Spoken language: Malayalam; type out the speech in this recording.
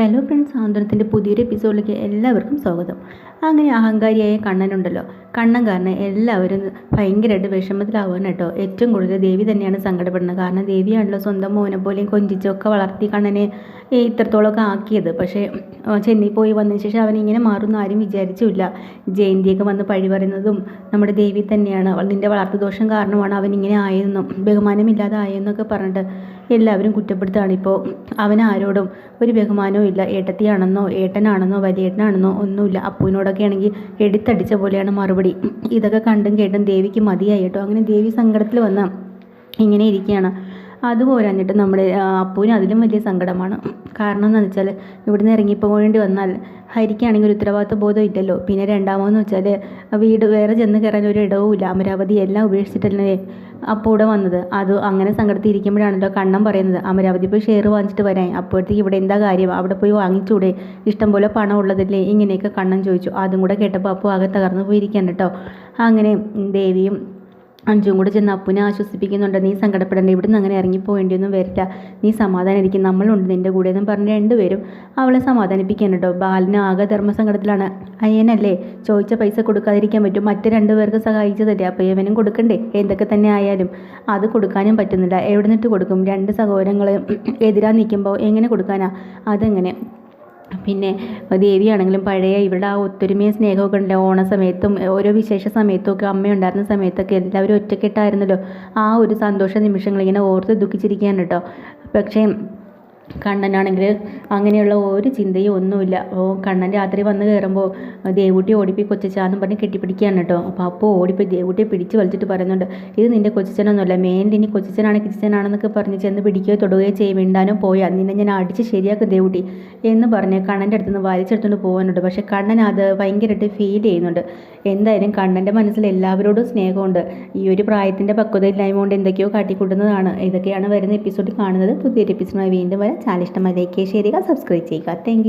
ഹലോ ഫ്രണ്ട്സ് സാന്ത്വനത്തിന്റെ പുതിയൊരു എപ്പിസോഡിലേക്ക് എല്ലാവർക്കും സ്വാഗതം. അങ്ങനെ അഹങ്കാരിയായ കണ്ണനുണ്ടല്ലോ. കണ്ണൻ കാരണം എല്ലാവരും ഭയങ്കരമായിട്ട് വിഷമത്തിലാവുകയാണ് കേട്ടോ. ഏറ്റവും കൂടുതൽ ദേവി തന്നെയാണ് സങ്കടപ്പെടുന്നത്. കാരണം ദേവിയാണല്ലോ സ്വന്തം മോനെ പോലെയും കൊഞ്ചിച്ചൊക്കെ വളർത്തി കണ്ണനെ ഇത്രത്തോളമൊക്കെ ആക്കിയത്. പക്ഷേ ചെന്നൈ പോയി വന്നതിന് ശേഷം അവൻ ഇങ്ങനെ മാറുമെന്ന് ആരും വിചാരിച്ചില്ല. ജയന്തിയൊക്കെ വന്ന് പഴി പറയുന്നതും നമ്മുടെ ദേവി തന്നെയാണ്. നിന്റെ വളർത്തുദോഷം കാരണമാണ് അവൻ ഇങ്ങനെ ആയതെന്നും ബഹുമാനമില്ലാതെ ആയെന്നൊക്കെ പറഞ്ഞിട്ട് എല്ലാവരും കുറ്റപ്പെടുത്തുകയാണ്. ഇപ്പോൾ അവൻ ആരോടും ഒരു ബഹുമാനവും ഇല്ല. ഏട്ടത്തിയാണെന്നോ ഏട്ടനാണെന്നോ വലിയേട്ടനാണെന്നോ ഒന്നുമില്ല. അപ്പുവിനോടൊക്കെ ആണെങ്കിൽ എടുത്തടിച്ച പോലെയാണ് മറുപടി. ഇതൊക്കെ കണ്ടും കേട്ടും ദേവിക്ക് മതിയായി കേട്ടോ. അങ്ങനെ ദേവി സങ്കടത്തിൽ വന്ന ഇങ്ങനെ ഇരിക്കുകയാണ്. അതുപോരാഞ്ഞിട്ട് നമ്മുടെ അപ്പുവിന് അതിലും വലിയ സങ്കടമാണ്. കാരണം എന്താണെന്ന് വെച്ചാൽ ഇവിടുന്ന് ഇറങ്ങിപ്പോകേണ്ടി വന്നാൽ ഹരിക്കാണെങ്കിൽ ഒരു ഉത്തരവാദിത്വ ബോധം ഇല്ലല്ലോ. പിന്നെ രണ്ടാമതെന്ന് വെച്ചാൽ വീട് വേറെ ചെന്ന് കയറാൻ ഒരു ഇടവുമില്ല അമരാവതി എല്ലാം ഉപേക്ഷിച്ചിട്ടല്ലേ അപ്പോൾ ഇവിടെ വന്നത്. അത് അങ്ങനെ സങ്കടത്തിൽ ഇരിക്കുമ്പോഴാണല്ലോ കണ്ണം പറയുന്നത്. അമരാവതി പോയി ഷെയർ വാങ്ങിച്ചിട്ട് വരാൻ. അപ്പോഴത്തേക്ക് ഇവിടെ എന്താ കാര്യം? അവിടെ പോയി വാങ്ങിച്ചൂടെ? ഇഷ്ടം പോലെ പണം ഉള്ളതല്ലേ? ഇങ്ങനെയൊക്കെ കണ്ണൻ ചോദിച്ചു. അതും കൂടെ കേട്ടപ്പോൾ അപ്പോൾ ആകെ തകർന്നു പോയിരിക്കാൻ കേട്ടോ. അങ്ങനെ ദേവിയും അഞ്ചും കൂടെ ചെന്ന് അപ്പുനെ ആശ്വസിപ്പിക്കുന്നുണ്ട്. നീ സങ്കടപ്പെടേണ്ട ഇവിടുന്ന് അങ്ങനെ ഇറങ്ങിപ്പോവേണ്ടിയൊന്നും വരില്ല. നീ സമാധാനിരിക്കും. നമ്മളുണ്ട് നിന്റെ കൂടെ എന്നും പറഞ്ഞ് രണ്ടുപേരും അവളെ സമാധാനിപ്പിക്കാൻ കേട്ടോ ബാലിന് ആകെ ധർമ്മസങ്കടത്തിലാണ്. അയ്യനല്ലേ ചോദിച്ച പൈസ കൊടുക്കാതിരിക്കാൻ പറ്റും. മറ്റ് രണ്ടുപേർക്ക് സഹായിച്ചതല്ലേ? അപ്പോൾ ഇവനും കൊടുക്കണ്ടേ? എന്തൊക്കെ തന്നെ ആയാലും അത് കൊടുക്കാനും പറ്റുന്നില്ല. എവിടെ നിന്നിട്ട് കൊടുക്കും? രണ്ട് സഹോദരങ്ങൾ എതിരാ നിൽക്കുമ്പോൾ എങ്ങനെ കൊടുക്കാനാ? അതെങ്ങനെ പിന്നെ ദേവിയാണെങ്കിലും പഴയ ഇവിടെ ആ ഒത്തൊരുമയും സ്നേഹമൊക്കെ ഉണ്ട്. ഓണ സമയത്തും ഓരോ വിശേഷ സമയത്തും ഒക്കെ അമ്മയുണ്ടായിരുന്ന സമയത്തൊക്കെ എല്ലാവരും ഒറ്റക്കെട്ടായിരുന്നല്ലോ. ആ ഒരു സന്തോഷ നിമിഷങ്ങൾ ഇങ്ങനെ ഓർത്ത് ദുഃഖിച്ചിരിക്കുകയാണ് കേട്ടോ. പക്ഷേ കണ്ണനാണെങ്കിൽ അങ്ങനെയുള്ള ഒരു ചിന്തയും ഒന്നുമില്ല. ഓ കണ്ണൻ രാത്രി വന്ന് കയറുമ്പോൾ ദേവുട്ടി ഓടിപ്പോയി കൊച്ചച്ചാന്നും പറഞ്ഞ് കെട്ടിപ്പിടിക്കുകയാണ് കേട്ടോ. അപ്പോൾ അപ്പോൾ ഓടിപ്പോയി ദേവുട്ടിയെ പിടിച്ച് വലിച്ചിട്ട് പറയുന്നുണ്ട് ഇത് നിന്റെ കൊച്ചച്ചനൊന്നുമല്ല മെയിൻലി ഇനി കൊച്ചച്ചനാണ് കിച്ചനാണെന്നൊക്കെ പറഞ്ഞ് ചെന്ന് പിടിക്കുകയോ തൊടുകയോ ചെയ്യും മിണ്ടാനോ പോയാൽ നിന്നെ ഞാൻ അടിച്ച് ശരിയാക്കും ദേവൂട്ടി എന്ന് പറഞ്ഞ് കണ്ണന്റെ അടുത്ത് നിന്ന് വലിച്ചെടുത്തുകൊണ്ട് പോകാനുണ്ട്. പക്ഷേ കണ്ണൻ അത് ഭയങ്കരമായിട്ട് ഫീൽ ചെയ്യുന്നുണ്ട്. എന്തായാലും കണ്ണന്റെ മനസ്സിൽ എല്ലാവരോടും സ്നേഹമുണ്ട്. ഈ ഒരു പ്രായത്തിന്റെ പക്വതയില്ലായ്മ കൊണ്ട് എന്തൊക്കെയോ കാട്ടിക്കൂട്ടുന്നതാണ്. ഇതൊക്കെയാണ് വരുന്ന എപ്പിസോഡ് കാണുന്നത്. പുതിയൊരു എപ്പിസോഡുമായി വീണ്ടും വരെ. ചാനൽ ഇഷ്ടമായി ലൈക്ക് ചെയ്യുക സബ്സ്ക്രൈബ് ചെയ്യുക. താങ്ക്